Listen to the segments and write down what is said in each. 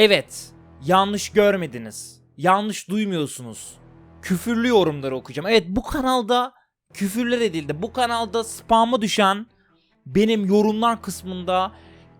Evet, yanlış görmediniz. Yanlış duymuyorsunuz. Küfürlü yorumları okuyacağım. Evet bu kanalda küfürler edildi. Bu kanalda spam'a düşen benim yorumlar kısmında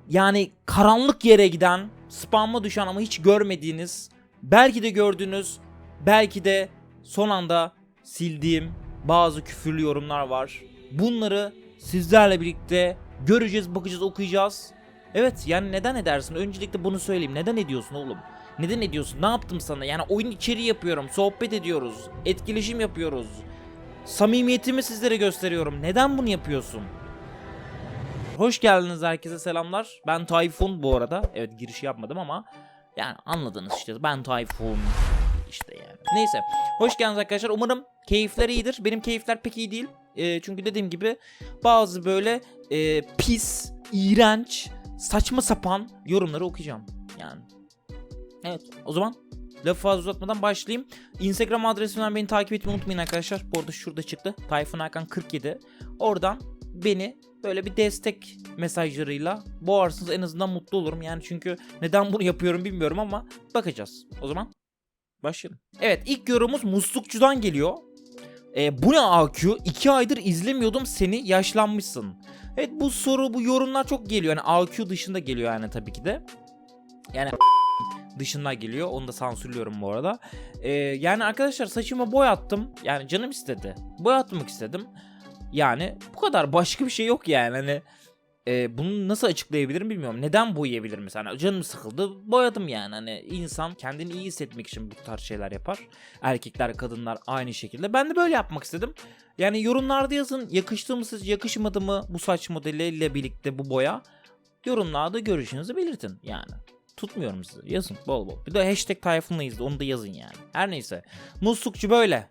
yani karanlık yere giden spam'a düşen ama hiç görmediğiniz belki de gördüğünüz belki de son anda sildiğim bazı küfürlü yorumlar var. Bunları sizlerle birlikte göreceğiz, bakacağız, okuyacağız. Evet yani neden edersin? Öncelikle bunu söyleyeyim. Neden ediyorsun oğlum? Neden ediyorsun? Ne yaptım sana? Yani oyun içeriği yapıyorum, sohbet ediyoruz, etkileşim yapıyoruz. Samimiyetimi sizlere gösteriyorum. Neden bunu yapıyorsun? Hoş geldiniz herkese selamlar. Ben Tayfun bu arada. Evet giriş yapmadım ama yani anladınız işte. Ben Tayfun. İşte yani. Neyse. Hoş geldiniz arkadaşlar. Umarım keyifler iyidir. Benim keyifler pek iyi değil. Ee, çünkü dediğim gibi bazı böyle e, pis, iğrenç, saçma sapan yorumları okuyacağım. Yani. Evet. O zaman lafı fazla uzatmadan başlayayım. Instagram adresimden beni takip etmeyi unutmayın arkadaşlar. Bu arada şurada çıktı. Tayfun Hakan 47. Oradan beni böyle bir destek mesajlarıyla boğarsınız en azından mutlu olurum. Yani çünkü neden bunu yapıyorum bilmiyorum ama bakacağız. O zaman başlayalım. Evet ilk yorumumuz muslukçudan geliyor. E, bu ne AQ? 2 aydır izlemiyordum seni yaşlanmışsın. Evet bu soru bu yorumlar çok geliyor. Yani AQ dışında geliyor yani tabii ki de. Yani dışından geliyor. Onu da sansürlüyorum bu arada. E, yani arkadaşlar saçımı boyattım. Yani canım istedi. Boyatmak istedim. Yani bu kadar başka bir şey yok yani hani e, bunu nasıl açıklayabilirim bilmiyorum. Neden boyayabilirim mesela? Canım sıkıldı boyadım yani hani insan kendini iyi hissetmek için bu tarz şeyler yapar. Erkekler kadınlar aynı şekilde. Ben de böyle yapmak istedim. Yani yorumlarda yazın yakıştı mı sizce yakışmadı mı bu saç modeliyle birlikte bu boya. Yorumlarda görüşünüzü belirtin yani. Tutmuyorum sizi. Yazın bol bol. Bir de hashtag Tayfun'layız onu da yazın yani. Her neyse. Muslukçu böyle.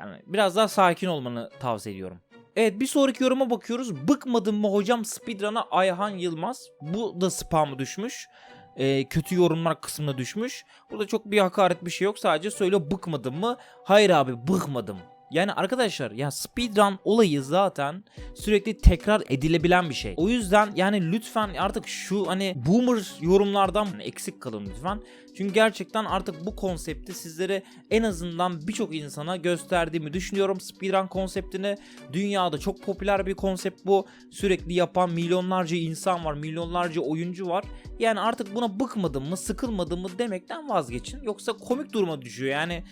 Yani biraz daha sakin olmanı tavsiye ediyorum. Evet bir sonraki yoruma bakıyoruz. Bıkmadın mı hocam speedrun'a Ayhan Yılmaz. Bu da spamı düşmüş. Ee, kötü yorumlar kısmına düşmüş. Burada çok bir hakaret bir şey yok. Sadece söyle bıkmadın mı? Hayır abi bıkmadım. Yani arkadaşlar ya speedrun olayı zaten sürekli tekrar edilebilen bir şey. O yüzden yani lütfen artık şu hani boomer yorumlardan eksik kalın lütfen. Çünkü gerçekten artık bu konsepti sizlere en azından birçok insana gösterdiğimi düşünüyorum. Speedrun konseptini dünyada çok popüler bir konsept bu. Sürekli yapan milyonlarca insan var, milyonlarca oyuncu var. Yani artık buna bıkmadım mı, sıkılmadım mı demekten vazgeçin. Yoksa komik duruma düşüyor. Yani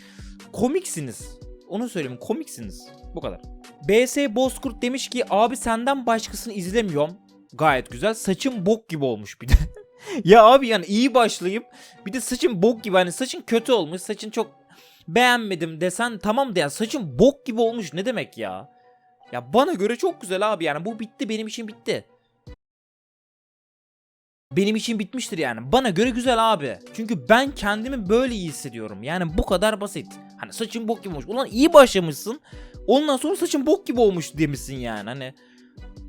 komiksiniz. Onu söyleyeyim komiksiniz. Bu kadar. BS Bozkurt demiş ki abi senden başkasını izlemiyorum. Gayet güzel. Saçım bok gibi olmuş bir de. ya abi yani iyi başlayıp bir de saçın bok gibi hani saçın kötü olmuş. Saçın çok beğenmedim desen tamam da ya saçın bok gibi olmuş ne demek ya? Ya bana göre çok güzel abi yani bu bitti benim için bitti. Benim için bitmiştir yani. Bana göre güzel abi. Çünkü ben kendimi böyle iyi hissediyorum. Yani bu kadar basit. Hani saçın bok gibi olmuş. Ulan iyi başlamışsın. Ondan sonra saçın bok gibi olmuş demişsin yani. Hani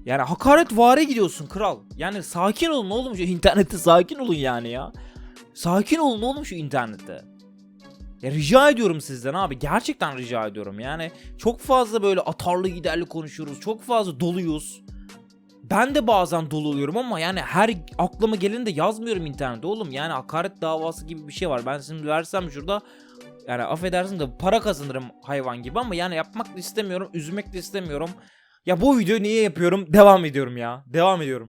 yani hakaret vare gidiyorsun kral. Yani sakin olun oğlum şu internette sakin olun yani ya. Sakin olun oğlum şu internette. Ya rica ediyorum sizden abi. Gerçekten rica ediyorum. Yani çok fazla böyle atarlı giderli konuşuyoruz. Çok fazla doluyuz. Ben de bazen dolu oluyorum ama yani her aklıma geleni de yazmıyorum internette oğlum. Yani hakaret davası gibi bir şey var. Ben şimdi versem şurada yani affedersin de para kazanırım hayvan gibi ama yani yapmak da istemiyorum, üzmek de istemiyorum. Ya bu videoyu niye yapıyorum? Devam ediyorum ya. Devam ediyorum.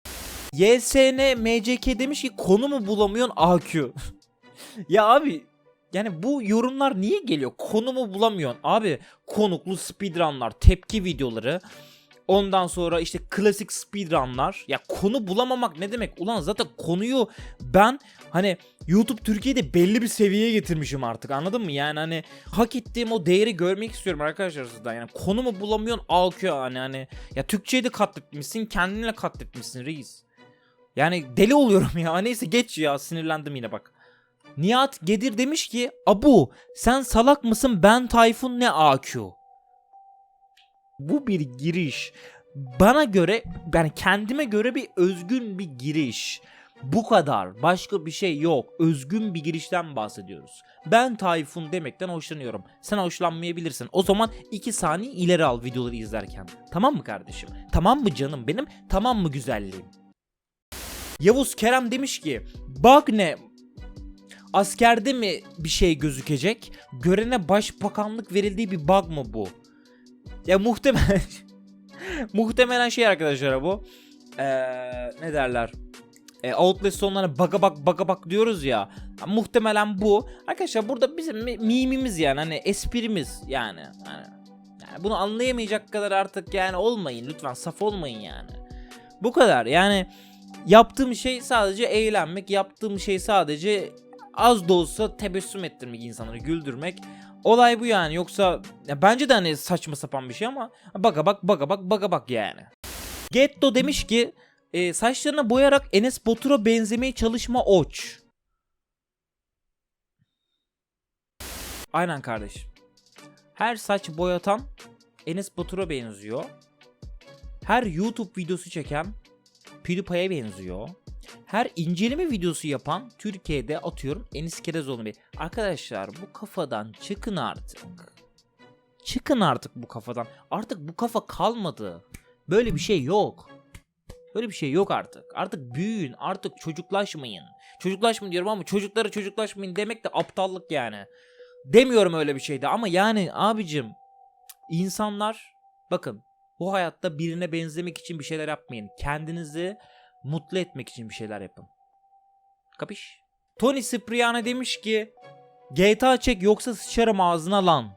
YSN MCK demiş ki konu mu bulamıyorsun AQ. ya abi yani bu yorumlar niye geliyor? Konu mu bulamıyorsun? Abi konuklu speedrunlar, tepki videoları, Ondan sonra işte klasik speedrunlar. Ya konu bulamamak ne demek? Ulan zaten konuyu ben hani YouTube Türkiye'de belli bir seviyeye getirmişim artık anladın mı? Yani hani hak ettiğim o değeri görmek istiyorum arkadaşlar sizden. Yani konu mu bulamıyorsun AQ hani hani ya Türkçeyi de katletmişsin kendinle katletmişsin reis. Yani deli oluyorum ya neyse geç ya sinirlendim yine bak. Nihat Gedir demiş ki Abu sen salak mısın ben Tayfun ne AQ? Bu bir giriş. Bana göre yani kendime göre bir özgün bir giriş. Bu kadar. Başka bir şey yok. Özgün bir girişten bahsediyoruz. Ben Tayfun demekten hoşlanıyorum. Sen hoşlanmayabilirsin. O zaman 2 saniye ileri al videoları izlerken. Tamam mı kardeşim? Tamam mı canım benim? Tamam mı güzelliğim? Yavuz Kerem demiş ki bug ne? Askerde mi bir şey gözükecek? Görene başbakanlık verildiği bir bug mı bu? Ya muhtemelen muhtemelen şey arkadaşlar bu. Ee, ne derler? E, Outlast sonlarına baga bak baga bak diyoruz ya. Muhtemelen bu. Arkadaşlar burada bizim mi- mimimiz yani hani esprimiz yani. yani. Yani bunu anlayamayacak kadar artık yani olmayın lütfen saf olmayın yani. Bu kadar yani yaptığım şey sadece eğlenmek, yaptığım şey sadece az da olsa tebessüm ettirmek insanları güldürmek. Olay bu yani yoksa ya bence de hani saçma sapan bir şey ama baga bak baga bak baga bak yani. Getto demiş ki e, saçlarını boyarak Enes Batur'a benzemeye çalışma oç. Aynen kardeş. Her saç boyatan Enes Batur'a benziyor. Her YouTube videosu çeken PewDiePie'ye benziyor. Her inceleme videosu yapan Türkiye'de atıyorum Enis Kerezoğlu Bey. Arkadaşlar bu kafadan çıkın artık. Çıkın artık bu kafadan. Artık bu kafa kalmadı. Böyle bir şey yok. Böyle bir şey yok artık. Artık büyüyün. Artık çocuklaşmayın. Çocuklaşmayın diyorum ama çocuklara çocuklaşmayın demek de aptallık yani. Demiyorum öyle bir şeyde ama yani abicim insanlar bakın bu hayatta birine benzemek için bir şeyler yapmayın. Kendinizi mutlu etmek için bir şeyler yapın. Kapış? Tony Cipriano demiş ki GTA çek yoksa sıçarım ağzına lan.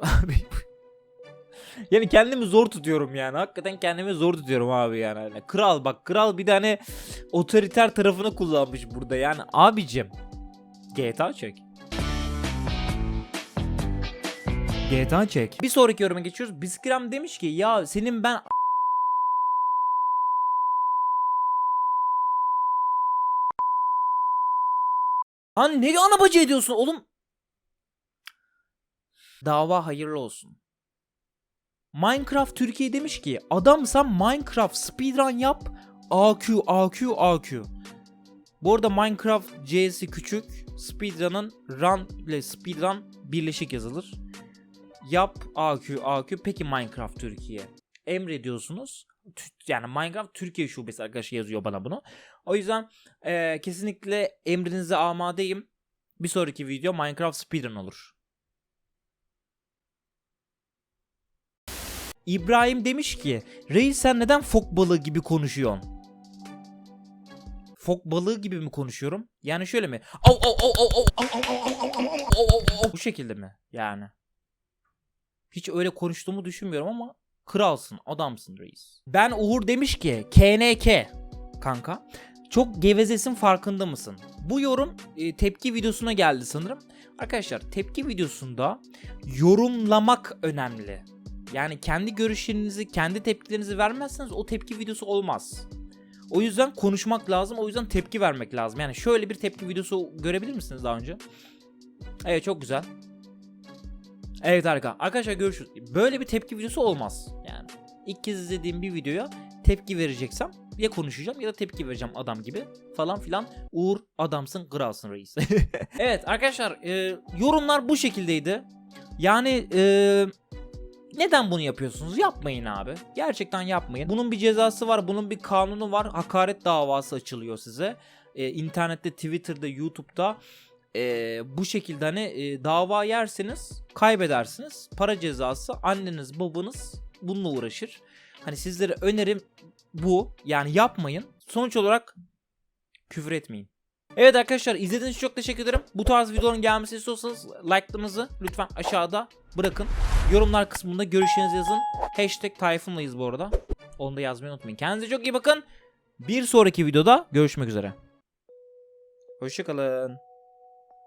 Abi yani kendimi zor tutuyorum yani. Hakikaten kendimi zor tutuyorum abi yani. Hani kral bak kral bir tane otoriter tarafını kullanmış burada yani. Abicim GTA çek. GTA çek. Bir sonraki yoruma geçiyoruz. Biskram demiş ki ya senin ben Lan ne ana bacı ediyorsun oğlum? Dava hayırlı olsun. Minecraft Türkiye demiş ki adamsan Minecraft speedrun yap AQ AQ AQ. Bu arada Minecraft C'si küçük. Speedrun'ın run ile speedrun birleşik yazılır. Yap AQ AQ. Peki Minecraft Türkiye. Emrediyorsunuz. Yani Minecraft Türkiye şubesi arkadaşı yazıyor bana bunu. O yüzden eee, kesinlikle emrinize amadeyim. Bir sonraki video Minecraft speedrun olur. İbrahim demiş ki Reis sen neden fok balığı gibi konuşuyorsun? Fok balığı gibi mi konuşuyorum? Yani şöyle mi? Bu şekilde mi? Yani. Hiç öyle konuştuğumu düşünmüyorum ama kralsın, adamsın reis. Ben Uğur demiş ki KNK kanka. Çok gevezesin farkında mısın? Bu yorum e, tepki videosuna geldi sanırım. Arkadaşlar tepki videosunda yorumlamak önemli. Yani kendi görüşlerinizi, kendi tepkilerinizi vermezseniz o tepki videosu olmaz. O yüzden konuşmak lazım. O yüzden tepki vermek lazım. Yani şöyle bir tepki videosu görebilir misiniz daha önce? Evet çok güzel. Evet harika. Arkadaşlar görüşürüz. Böyle bir tepki videosu olmaz. Yani ilk kez izlediğim bir videoya tepki vereceksem ya konuşacağım ya da tepki vereceğim adam gibi falan filan. Uğur adamsın kralsın reis. evet arkadaşlar e, yorumlar bu şekildeydi. Yani e, neden bunu yapıyorsunuz? Yapmayın abi. Gerçekten yapmayın. Bunun bir cezası var. Bunun bir kanunu var. Hakaret davası açılıyor size. Ee, internette, Twitter'da, YouTube'da ee, bu şekilde hani e, dava yerseniz kaybedersiniz. Para cezası anneniz, babanız bununla uğraşır. Hani sizlere önerim bu. Yani yapmayın. Sonuç olarak küfür etmeyin. Evet arkadaşlar izlediğiniz için çok teşekkür ederim. Bu tarz videoların gelmesini istiyorsanız like'larınızı lütfen aşağıda bırakın. Yorumlar kısmında görüşlerinizi yazın. Hashtag Tayfun'layız bu arada. Onu da yazmayı unutmayın. Kendinize çok iyi bakın. Bir sonraki videoda görüşmek üzere. Hoşçakalın.